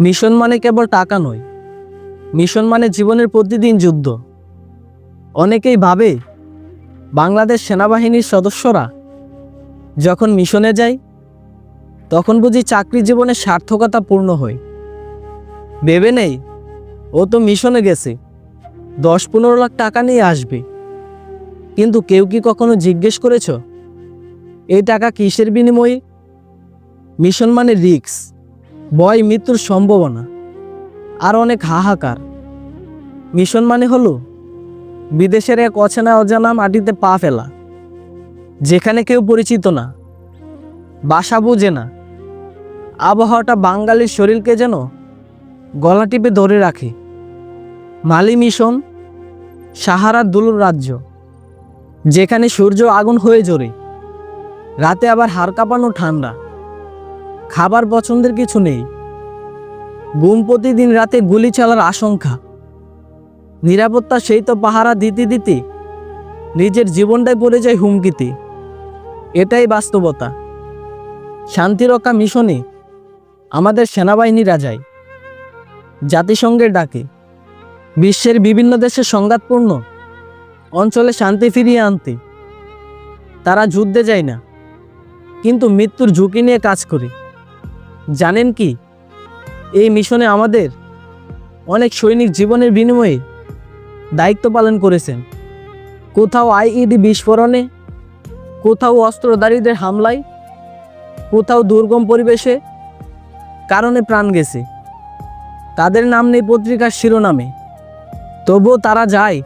Mission মানে কেবল টাকা নয়। মিশন মানে জীবনের প্রতিদিন যুদ্ধ। অনেকেই ভাবে, বাংলাদেশ সেনাবাহিনীর সদস্যরা যখন মিশনে যায়, তখন বুঝি চাকরি জীবনের সার্থকতা পূর্ণ হয়। ভেবে নেই, ও তো মিশনে গেছে, দশ পনেরো লাখ টাকা নিয়ে আসবে। কিন্তু কেউ কি কখনো জিজ্ঞেস করেছ, এই টাকা কিসের বিনিময়ে? মিশন মানে রিক্স ভয় মৃত্যুর সম্ভাবনা, আর অনেক হাহাকার। মিশন মানে হলো, বিদেশের এক অচেনা অজানা মাটিতে পা ফেলা, যেখানে কেউ পরিচিত না, বাসা বুঝে না। আবহাওয়াটা বাঙালির শরীরকে যেন গলা টিপে ধরে রাখে। মালি মিশন সাহারার দুলুর রাজ্য, যেখানে সূর্য আগুন হয়ে জোরে রাতে আবার হাড় কাঁপানো ঠান্ডা। খাবার পছন্দের কিছু নেই। গুম প্রতিদিন রাতে গুলি চালার আশঙ্কা। নিরাপত্তা সেই তো পাহারা দিতে দিতে নিজের জীবনটাই পড়ে যায় হুমকিতে। এটাই বাস্তবতা। শান্তিরক্ষা মিশনে আমাদের সেনাবাহিনীরা যায়। জাতিসংঘের ডাকে। বিশ্বের বিভিন্ন দেশে সংঘাতপূর্ণ অঞ্চলে শান্তি ফিরিয়ে আনতে। তারা যুদ্ধে যায় না। কিন্তু মৃত্যুর ঝুঁকি নিয়ে কাজ করে। জানেন কি? এই মিশনে আমাদের অনেক সৈনিক জীবনের বিনিময়ে দায়িত্ব পালন করেছেন। কোথাও আইইডি বিস্ফোরণে, কোথাও অস্ত্রধারীদের হামলায়, কোথাও দুর্গম পরিবেশে কারণে প্রাণ গেছে। তাদের নাম নেই পত্রিকার শিরোনামে। তবুও তারা যায়,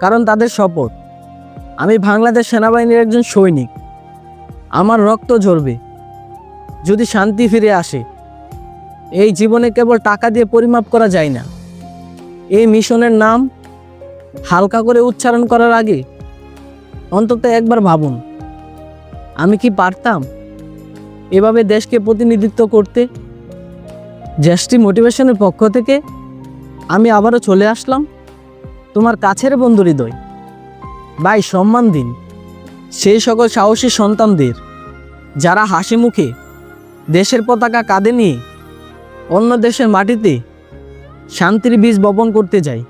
কারণ তাদের শপথ। আমি বাংলাদেশ সেনাবাহিনীর একজন সৈনিক। আমার রক্ত ঝরবে। যদি শান্তি ফিরে আসে, এই জীবনে কেবল টাকা দিয়ে পরিমাপ করা যায় না। এই মিশনের নাম হালকা করে উচ্চারণ করার আগে অন্তত একবার ভাবুন, আমি কি পারতাম এভাবে দেশকে প্রতিনিধিত্ব করতে? জ্যেষ্ঠী মোটিভেশনের পক্ষ থেকে আমি আবারও চলে আসলাম তোমার কাছের বন্ধু হৃদয়। ভাই, সম্মান দিন। সেই সকল সাহসী সন্তানদের, যারা হাসি মুখে দেশের পতাকা কাঁদে নিয়ে অন্য দেশের মাটিতে শান্তির বীজ বপন করতে যায়।